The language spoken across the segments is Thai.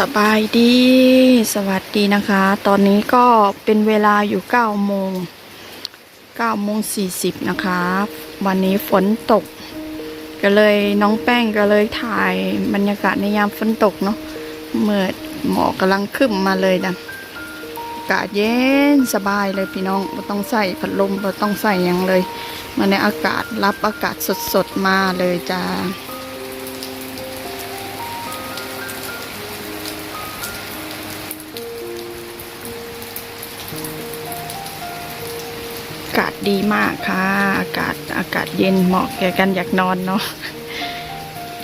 สบายดี สวัสดีนะคะ ตอนนี้ก็เป็นเวลาอยู่9โมง9โมง40 นะคะ วันนี้ฝนตก ก็เลยน้องแป้งก็เลยถ่ายบรรยากาศในยามฝนตกเนาะเมื่อหมอกกำลังขึ้นมาเลยนะอากาศเย็นสบายเลยพี่น้องไม่ต้องใส่พัดลมไม่ต้องใส่ยังเลย มาในอากาศรับอากาศสดๆมาเลยจ้า อากาศดีมากค่ะ อากาศอากาศเย็นเหมาะแก่กันอยากนอนเนาะ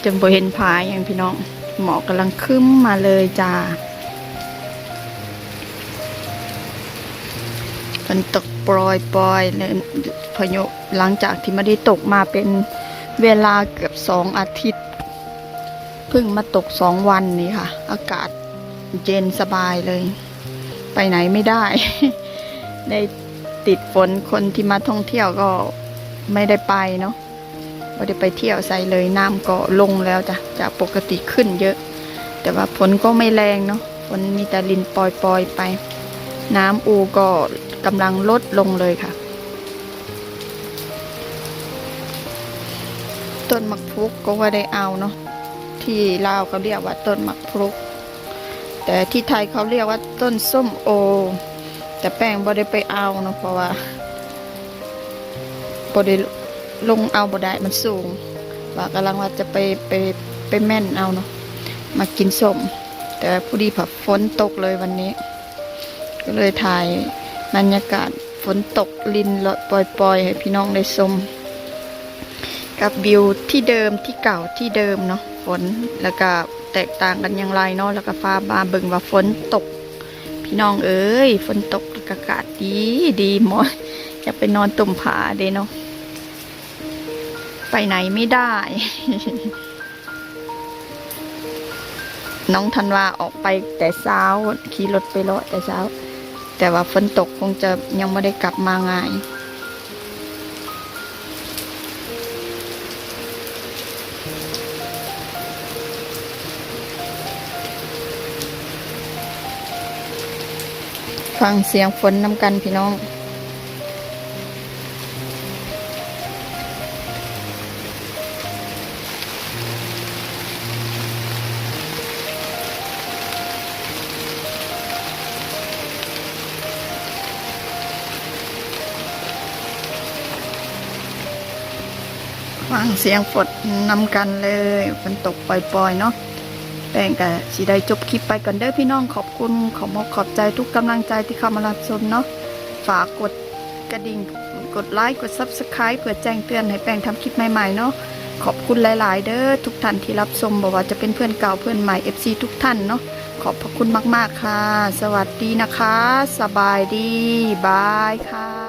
จนบ่เห็นผายอย่างพี่น้องหมอกกำลังขึ้นมาเลยจ้าฝนตกปล่อยปล่อยเลยพายุหลังจากที่ไม่ได้ตกมาเป็นเวลาเกือบสองอาทิตย์เพิ่งมาตกสองวันนี้ค่ะ อากาศเย็นสบายเลย ไปไหนไม่ได้ ได้ติดฝนคนที่มาท่องเที่ยวก็ไม่ได้ไปเนาะไม่ได้ไปเที่ยวใส่เลยน้ำก็ลงแล้วจ้ะจากปกติขึ้นเยอะ แต่ว่าฝนก็ไม่แรงเนาะฝนมีแต่ลินปล่อยๆไป น้ำอูก็กำลังลดลงเลยค่ะ ต้นมักพรุกก็ว่าได้เอาเนาะที่ลาวเขาเรียกว่าต้นมักพรุก แต่ที่ไทยเขาเรียกว่าต้นส้มโอ แต่แป้งบ่ได้ไปเอาเนาะเพราะว่าบ่ได้ลงเอาบ่ได้มันสูง ว่ากำลังว่าจะไปไปไปแม่นเอาเนาะมากินส้ม แต่ผู้ดีผับฝนตกเลยวันนี้ ก็เลยถ่ายบรรยากาศฝนตกลินละปล่อยๆ ให้พี่น้องได้ชมกับวิวที่เดิมที่เก่าที่เดิมเนาะฝนแล้วก็ แตกต่างกันอย่างไรเนาะแล้วก็ฟ้าบาเบิ่งว่าฝนตก พี่น้องเอ้ยฝนตกอากาศดีดีหมดอยากไปนอนตุ่มผาเด้เนาะไปไหนไม่ได้ น้องธันวาออกไปแต่เช้าขี่รถไปเลาะแต่เช้า แต่ว่าฝนตกคงจะยังไม่ได้กลับมาง่าย ฟังเสียงฝนน้ำกันพี่น้อง ฟังเสียงฝนน้ำกันเลยฝนตกปล่อยๆเนาะ แป้งกับสีได้จบคลิปไปก่อนเด้อพี่น้องขอบคุณขอมอบขอบใจทุกกำลังใจที่เข้ามารับชมเนาะฝากกดกระดิ่งกดไลค์กด Subscribe เพื่อแจ้งเตือนให้แป้งทำคลิปใหม่ๆเนาะขอบคุณหลายๆ เด้อทุกท่านที่รับชมบอกว่าจะเป็นเพื่อนเก่าเพื่อนใหม่ FC ทุกท่านเนาะขอบพระคุณมากๆค่ะ สวัสดีนะคะ สบายดีบายค่ะ